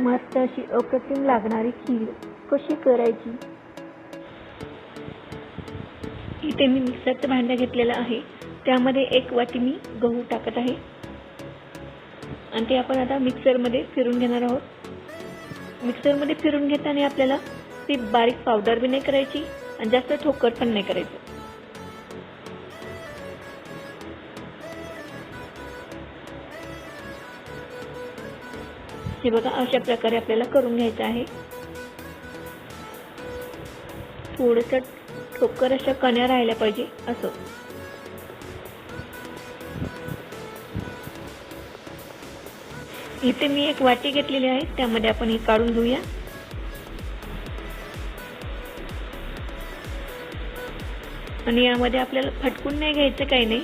मस्त अशी अप्रतिम लागणारी खीर कशी करायची? इथे मी मिक्सरचं भांडं घेतलेलं आहे. त्यामध्ये एक वाटी मी गहू टाकत आहे. आणि ते आपण आता मिक्सरमध्ये फिरून घेणार आहोत. मिक्सरमध्ये फिरून घेताना आपल्याला ती बारीक पावडर बी नाही करायची आणि जास्त ठोकर पण नाही करायचं. हे बघा अशा प्रकारे आपल्याला करून घ्यायचं आहे. थोडस ठोकर अशा कण्या राहिल्या पाहिजे असं. इथे मी एक वाटी घेतलेली आहे त्यामध्ये आपण हे काढून घेऊया. आणि यामध्ये आपल्याला फटकून नाही घ्यायचं काही नाही.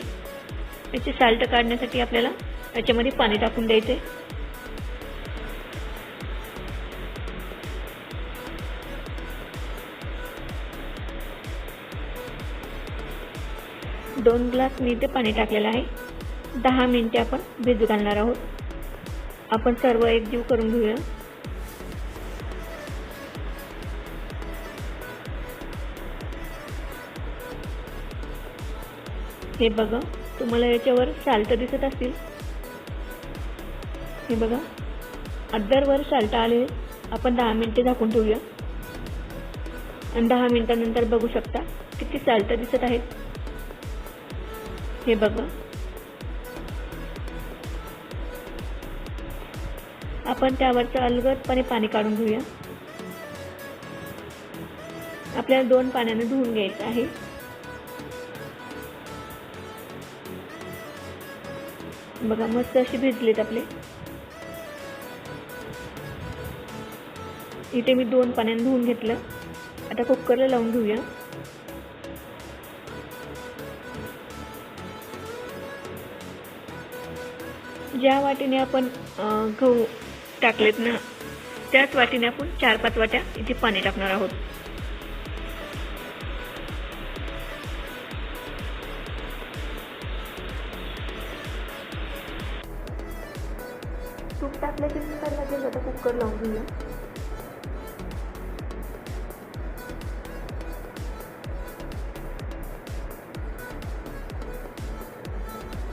याची साल्ट काढण्यासाठी आपल्याला याच्यामध्ये पाणी टाकून द्यायचे दोन ग्लास मी इथे पाणी टाकलेलं आहे. दहा मिनिटे आपण भिजू घालणार आहोत. आपण सर्व एकजीव करून घेऊया. हे बघा तुम्हाला याच्यावर साल्ट दिसत असतील. हे बघा अद्दरवर साल्ट आले आपण दहा मिनटे झाकून ठेवूया. आणि दहा मिनिटानंतर बघू शकता किती साल्ट दिसत आहेत. हे बघा. आपण त्यावरचं अलगदपणे पाणी काढून घेऊया. आपल्याला दोन पाण्याने धुवून घ्यायचं आहे. बघा मस्त अशी भिजलेत आपले. इथे मी दोन पाण्याने धुवून घेतलं. आता कुकरला लावून घेऊया. ज्या वाटीने आपण गहू टाकलेत ना त्याच वाटीने आपण चार पाच वाट्या इथे पाणी टाकणार आहोत. तूप टाकले की लगेच आता कुकर लावून घेऊया.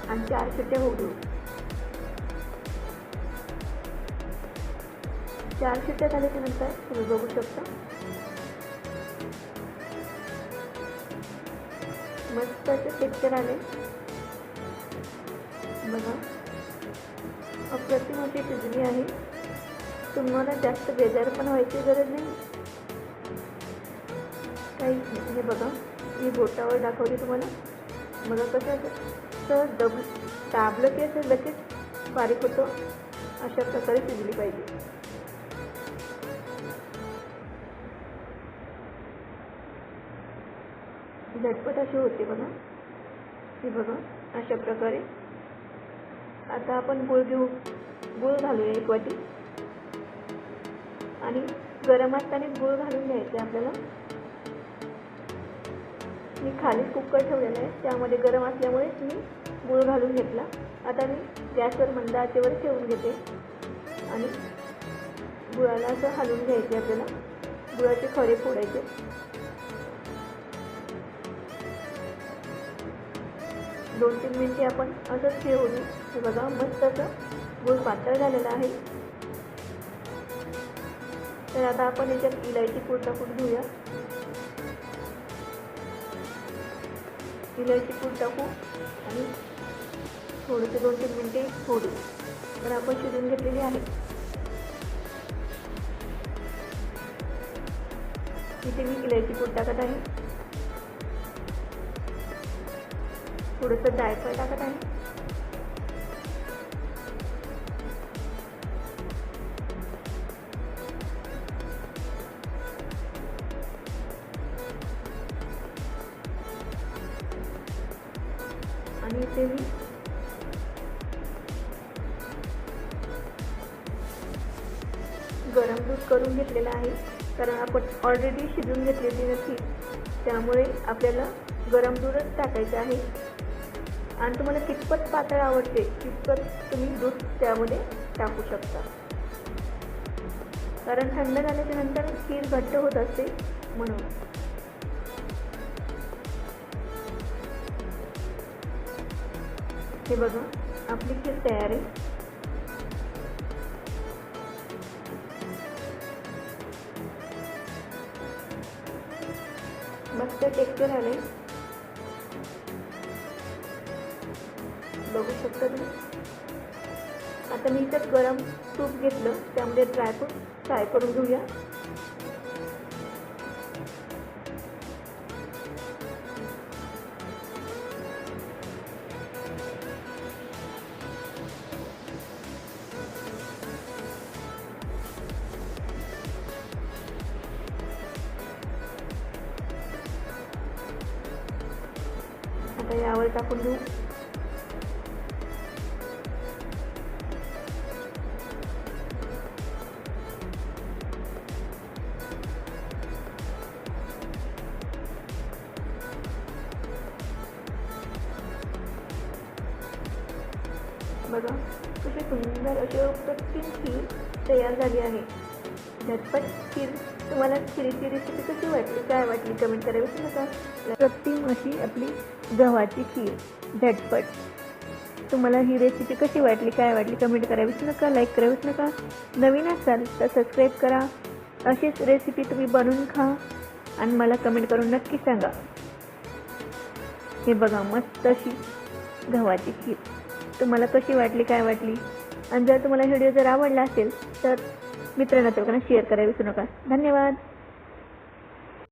आणि चार शिट्ट्या होऊ देऊ. चार शिट्ट्या झाल्याच्यानंतर तुम्ही बघू शकता. मस्त असे पिक्चर आले बघा. अप्रतिम अशी शिजली आहे. तुम्हाला जास्त बेजार पण व्हायची गरज नाही. काही नाही हे बघा. मी बोटावर दाखवली तुम्हाला. बघा कसं असं तर दब दाबलं की असं लगेच बारीक होतं. अशा प्रकारे शिजली पाहिजे. झटपट अशी होते बघा. ही बघा अशा प्रकारे. आता आपण गुळ घेऊ. गुळ घालूया एक वाटी. आणि गरम असताना गुळ घालून घ्यायचे आपल्याला. मी खाली कुकर ठेवलेला आहे. त्यामध्ये गरम असल्यामुळेच मी गुळ घालून घेतला. आता मी गॅसवर मंद आचेवर ठेवून घेते. आणि गुळाला असं हलवून घ्यायचे आपल्याला. गुळाचे खडे फोडायचे. दोन तीन मिनटे आपण असंच ठेवू हे बघा मस्त असं गुळ पातळ झालेला आहे. तर आता आपण याच्यात इलायची पूड टाकून घेऊया. इलायची पूड टाकू आणि थोडेसे दोन तीन मिनिटे सोडू तर आपण शिजून घेतलेली आहे. इथे मी इलायची पूड टाकत आहे. थोडंसं जायफळ टाकत आहे. आणि इथे मी गरम दूध करून घेतलेलं आहे. कारण आपण ऑलरेडी शिजून घेतलेली नसती. त्यामुळे आपल्याला गरम दूधच टाकायचं आहे. आणि तुम्हाला कितपत पातळ आवडते तितपत तुम्ही दूध त्यामध्ये टाकू शकता. कारण थंड झाल्याच्यानंतर खीर घट्ट होत असते म्हणून. हे बघा आपली खीर तयार आहे. मस्त टेक्चर आले बघू शकता तुम्ही. आता मी इथं गरम तूप घेतलं त्यामध्ये ड्रायफ्रूट फ्राय करून घेऊया. आता यावर टाकून घेऊ बघा. कशी सुंदर अशी अप्रतिम खीर तयार झाली आहे. झटपट खीर. तुम्हाला खिरीची रेसिपी कशी वाटली? काय वाटली? कमेंट करा विसरू नका. अप्रतिम अशी आपली गव्हाची खीर. झटपट. तुम्हाला ही रेसिपी कशी वाटली? काय वाटली? कमेंट करा विसरू नका. लाईक करा विसरू नका. नवीन असाल तर सबस्क्राईब करा. अशीच रेसिपी तुम्ही बनवून खा. आणि मला कमेंट करून नक्की सांगा. हे बघा मस्त अशी गव्हाची खीर. तुम्हाला कशी वाटली काय वाटली? आणि जर तुम्हाला व्हिडिओ जर आवडला असेल तर मित्रांना तर शेअर करायला विसरू नका. धन्यवाद.